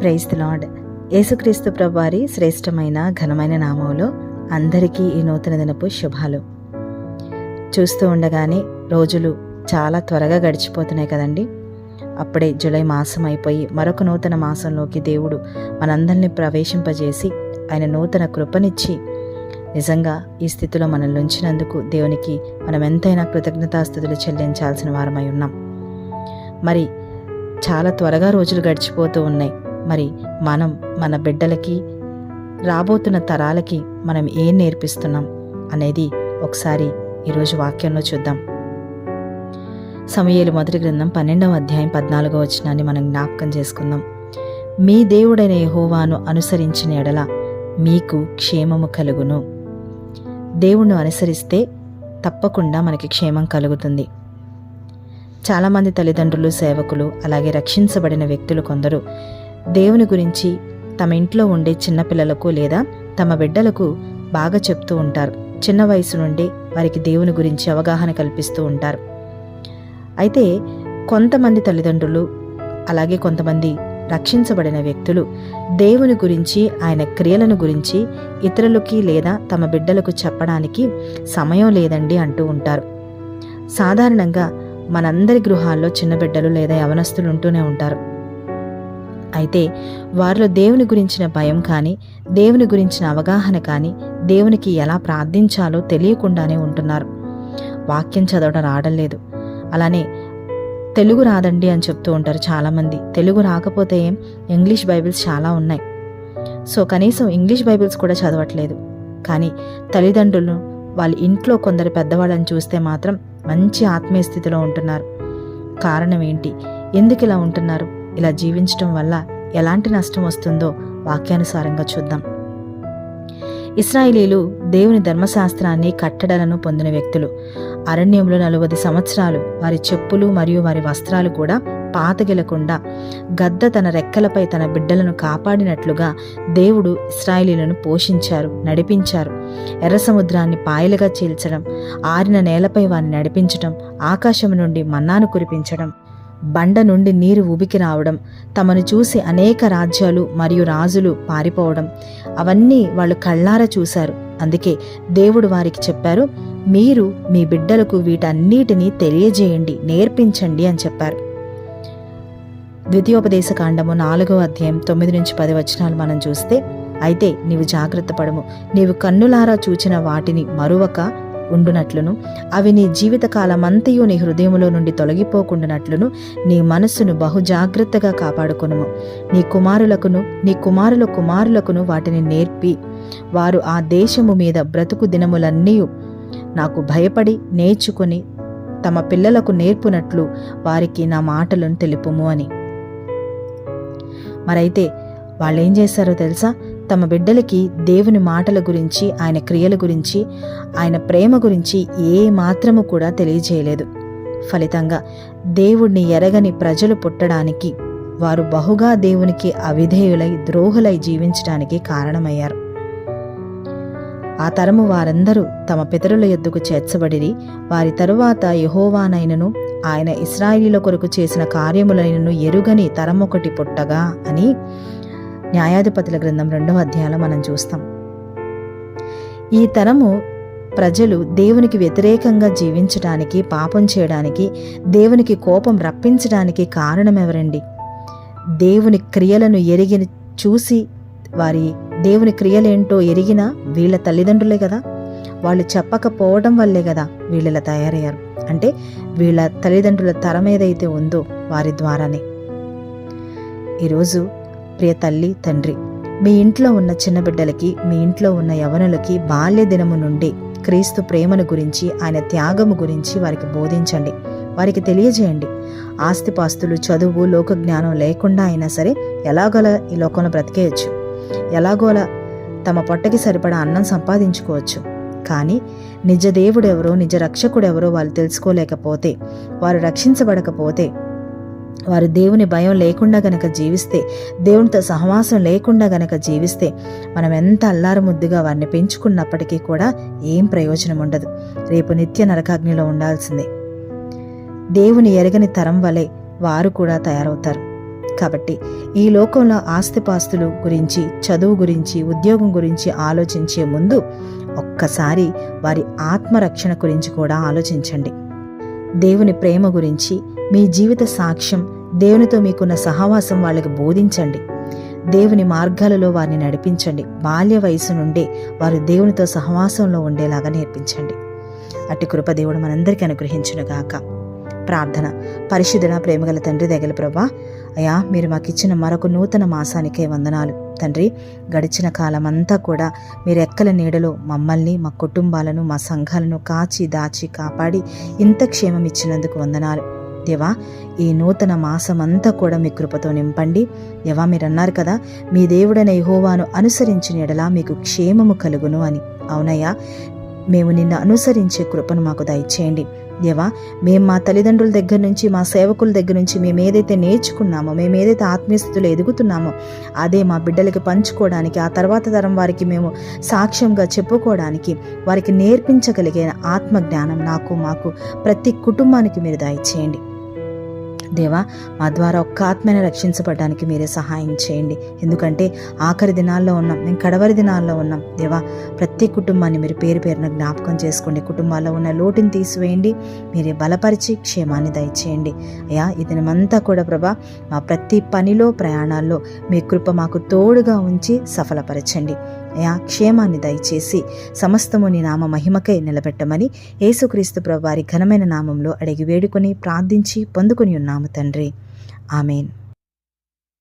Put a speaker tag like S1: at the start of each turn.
S1: Praise the lord యేసుక్రీస్తు ప్రభువారి శ్రేష్టమైన ఘనమైన నామంలో అందరికీ ఈ నూతన దినపు శుభాలు. చూస్తూ ఉండగానే రోజులు చాలా త్వరగా గడిచిపోతున్నాయి కదండి. అప్పుడే జూలై మాసం అయిపోయి మరొక నూతన మాసంలోకి దేవుడు మనందరినీ ప్రవేశింపజేసి ఆయన నూతన కృపనిచ్చి నిజంగా ఈ స్థితిలో మనల్ని ఉంచినందుకు దేవునికి మనం ఎంతైనా కృతజ్ఞతాస్థుతులు చెల్లించాల్సిన వారమై ఉన్నాం. మరి చాలా త్వరగా రోజులు గడిచిపోతూ ఉన్నాయి. మరి మనం మన బిడ్డలకి రాబోతున్న తరాలకి మనం ఏం నేర్పిస్తున్నాం అనేది ఒకసారి ఈరోజు వాక్యంలో చూద్దాం. సమయలు మొదటి గ్రంథం పన్నెండవ అధ్యాయం పద్నాలుగో వచనాన్ని మనం జ్ఞాపకం చేసుకుందాం. మీ దేవుడైన యహోవాను అనుసరించిన ఎడల మీకు క్షేమము కలుగును. దేవుణ్ణి అనుసరిస్తే తప్పకుండా మనకి క్షేమం కలుగుతుంది. చాలామంది తల్లిదండ్రులు సేవకులు అలాగే రక్షించబడిన వ్యక్తులు కొందరు దేవుని గురించి తమ ఇంట్లో ఉండే చిన్నపిల్లలకు లేదా తమ బిడ్డలకు బాగా చెప్తూ ఉంటారు. చిన్న వయసు నుండి వారికి దేవుని గురించి అవగాహన కల్పిస్తూ ఉంటారు. అయితే కొంతమంది తల్లిదండ్రులు అలాగే కొంతమంది రక్షించబడిన వ్యక్తులు దేవుని గురించి ఆయన క్రియలను గురించి ఇతరులకి లేదా తమ బిడ్డలకు చెప్పడానికి సమయం లేదండి అంటూ ఉంటారు. సాధారణంగా మనందరి గృహాల్లో చిన్న బిడ్డలు లేదా యవనస్తులు ఉంటూనే ఉంటారు. అయితే వారిలో దేవుని గురించిన భయం కానీ దేవుని గురించిన అవగాహన కానీ దేవునికి ఎలా ప్రార్థించాలో తెలియకుండానే ఉంటున్నారు. వాక్యం చదవడం రావడం లేదు. అలానే తెలుగు రాదండి అని చెప్తూ ఉంటారు చాలామంది. తెలుగు రాకపోతే ఏం ఇంగ్లీష్ బైబిల్స్ చాలా ఉన్నాయి. సో కనీసం ఇంగ్లీష్ బైబిల్స్ కూడా చదవట్లేదు. కానీ తల్లిదండ్రులు వాళ్ళ ఇంట్లో కొందరు పెద్దవాళ్ళని చూస్తే మాత్రం మంచి ఆత్మీయ స్థితిలో ఉంటున్నారు. కారణం ఏంటి? ఎందుకు ఇలా ఉంటున్నారు? ఇలా జీవించటం వల్ల ఎలాంటి నష్టం వస్తుందో వాక్యానుసారంగా చూద్దాం. ఇస్రాయిలీలు దేవుని ధర్మశాస్త్రాన్ని కట్టడలను పొందిన వ్యక్తులు. అరణ్యంలో నలభై సంవత్సరాలు వారి చెప్పులు మరియు వారి వస్త్రాలు కూడా పాతగిలకుండా గద్ద తన రెక్కలపై తన బిడ్డలను కాపాడినట్లుగా దేవుడు ఇస్రాయిలీలను పోషించారు నడిపించారు. ఎర్ర సముద్రాన్ని పాయలుగా చీల్చడం ఆరిన నేలపై వారిని నడిపించడం ఆకాశం నుండి మన్నాను కురిపించడం బండ నుండి నీరు ఉబికి రావడం తమను చూసి అనేక రాజ్యాలు మరియు రాజులు పారిపోవడం అవన్నీ వాళ్ళు కళ్ళారా చూశారు. అందుకే దేవుడు వారికి చెప్పారు మీరు మీ బిడ్డలకు వీటన్నిటినీ తెలియజేయండి నేర్పించండి అని చెప్పారు. ద్వితీయోపదేశ కాండము నాలుగో అధ్యాయం తొమ్మిది నుంచి పది వచనాలు మనం చూస్తే అయితే నీవు జాగ్రత్త పడము నీవు కన్నులారా చూచిన వాటిని మరువక ఉండునట్లును. అవి నీ జీవితకాలమంతయు నీ హృదయములో నుండి తొలగిపోకుండానట్లును. నీ మనస్సును బహుజాగ్రత్తగా కాపాడుకొనుము. నీ కుమారులకును నీ కుమారుల కుమారులకును వాటిని నేర్పి. వారు ఆ దేశము మీద బ్రతుకు దినములన్నీ నాకు భయపడి నేర్చుకొని తమ పిల్లలకు నేర్పునట్లు వారికి నా మాటలను తెలుపుము అని. మరైతే వాళ్ళు ఏం చేశారో తెలుసా? తమ బిడ్డలకి దేవుని మాటల గురించి ఆయన క్రియల గురించి ఆయన ప్రేమ గురించి ఏ మాత్రము కూడా తెలియజేయలేదు. ఫలితంగా దేవుణ్ణి ఎరగని ప్రజలు పుట్టడానికి వారు బహుగా దేవునికి అవిధేయులై ద్రోహులై జీవించడానికి కారణమయ్యారు. ఆ తరము వారందరూ తమ పితరుల ఎద్దుకు చేర్చబడిరి వారి తరువాత యహోవానైనను ఆయన ఇస్రాయిలీల కొరకు చేసిన కార్యములైనను ఎరుగని తరమొకటి పుట్టగా అని న్యాయాధిపతుల గ్రంథం రెండవ అధ్యాయంలో మనం చూస్తాం. ఈ తరము ప్రజలు దేవునికి వ్యతిరేకంగా జీవించడానికి పాపం చేయడానికి దేవునికి కోపం రప్పించడానికి కారణం ఎవరండి? దేవుని క్రియలను ఎరిగి చూసి వారి దేవుని క్రియలేంటో ఎరిగిన వీళ్ళ తల్లిదండ్రులే కదా? వాళ్ళు చెప్పకపోవడం వల్లే కదా వీళ్ళలా తయారయ్యారు. అంటే వీళ్ళ తల్లిదండ్రుల తరం ఏదైతే ఉందో వారి ద్వారానే. ఈరోజు ప్రియ తల్లి తండ్రి మీ ఇంట్లో ఉన్న చిన్న బిడ్డలకి మీ ఇంట్లో ఉన్న యవనులకి బాల్య దినము నుండి క్రీస్తు ప్రేమను గురించి ఆయన త్యాగము గురించి వారికి బోధించండి. వారికి తెలియజేయండి. ఆస్తిపాస్తులు చదువు లోక జ్ఞానం లేకుండా అయినా సరే ఎలాగోల ఈ లోకంలో బ్రతికేయచ్చు. ఎలాగోలా తమ పొట్టకి సరిపడా అన్నం సంపాదించుకోవచ్చు. కానీ నిజ దేవుడెవరో నిజ రక్షకుడెవరో వాళ్ళు తెలుసుకోలేకపోతే వారు రక్షించబడకపోతే వారు దేవుని భయం లేకుండా గనక జీవిస్తే దేవునితో సహవాసం లేకుండా గనక జీవిస్తే మనం ఎంత అల్లారు ముద్దుగా వారిని పెంచుకున్నప్పటికీ కూడా ఏం ప్రయోజనం ఉండదు. రేపు నిత్య నరకాగ్నిలో ఉండాల్సిందే. దేవుని ఎరగని తరం వలె వారు కూడా తయారవుతారు. కాబట్టి ఈ లోకంలో ఆస్తిపాస్తులు గురించి చదువు గురించి ఉద్యోగం గురించి ఆలోచించే ముందు ఒక్కసారి వారి ఆత్మరక్షణ గురించి కూడా ఆలోచించండి. దేవుని ప్రేమ గురించి మీ జీవిత సాక్ష్యం దేవునితో మీకున్న సహవాసం వాళ్ళకి బోధించండి. దేవుని మార్గాలలో వారిని నడిపించండి. బాల్య వయసు నుండే వారు దేవునితో సహవాసంలో ఉండేలాగా నేర్పించండి. అట్టి కృప దేవుడు మనందరికీ అనుగ్రహించునుగాక. ప్రార్థన. పరిశుద్ధన ప్రేమగల తండ్రి దగ్గర ప్రభా అయా మీరు మాకు ఇచ్చిన మరొక నూతన మాసానికే వందనాలు. తండ్రి గడిచిన కాలం అంతా కూడా మీరు ఎక్కల నీడలో మమ్మల్ని మా కుటుంబాలను మా సంఘాలను కాచి దాచి కాపాడి ఇంత క్షేమం ఇచ్చినందుకు వందనాలు. దేవా ఈ నూతన మాసమంతా కూడా మీ కృపతో నింపండి. దేవా మీరు అన్నారు కదా మీ దేవుడైన యహోవాను అనుసరించిన ఎడలా మీకు క్షేమము కలుగును అని. అవునయ్యా మేము నిన్ను అనుసరించే కృపను మాకు దయచేయండి. దేవా మేము మా తల్లిదండ్రుల దగ్గర నుంచి మా సేవకుల దగ్గర నుంచి మేము ఏదైతే నేర్చుకున్నామో మేము ఏదైతే ఆత్మీయస్థితులు ఎదుగుతున్నామో అదే మా బిడ్డలకి పంచుకోవడానికి ఆ తర్వాత తరం వారికి మేము సాక్ష్యంగా చెప్పుకోవడానికి వారికి నేర్పించగలిగిన ఆత్మజ్ఞానం నాకు మాకు ప్రతి కుటుంబానికి మీరు దయచేయండి. దేవా మా ద్వారా ఒక్క ఆత్మని రక్షించబడడానికి మీరే సహాయం చేయండి. ఎందుకంటే ఆఖరి దినాల్లో ఉన్నాం మేము కడవరి దినాల్లో ఉన్నాం. దేవా ప్రతి కుటుంబాన్ని మీరు పేరు పేరున జ్ఞాపకం చేసుకోండి. కుటుంబాల్లో ఉన్న లోటుని తీసివేయండి. మీరే బలపరిచి క్షేమాన్ని దయచేయండి. అయ్యా ఈ దినమంతా కూడా ప్రభా మా ప్రతి పనిలో ప్రయాణాల్లో మీ కృప మాకు తోడుగా ఉంచి సఫలపరచండి. అయా క్షేమాన్ని దయచేసి సమస్తము నీ నామ మహిమకై నిలబెట్టమని యేసుక్రీస్తు ప్రభు వారి ఘనమైన నామంలో అడిగి వేడుకొని ప్రార్థించి పొందుకుని ఉన్నాము తండ్రి. ఆమెన్.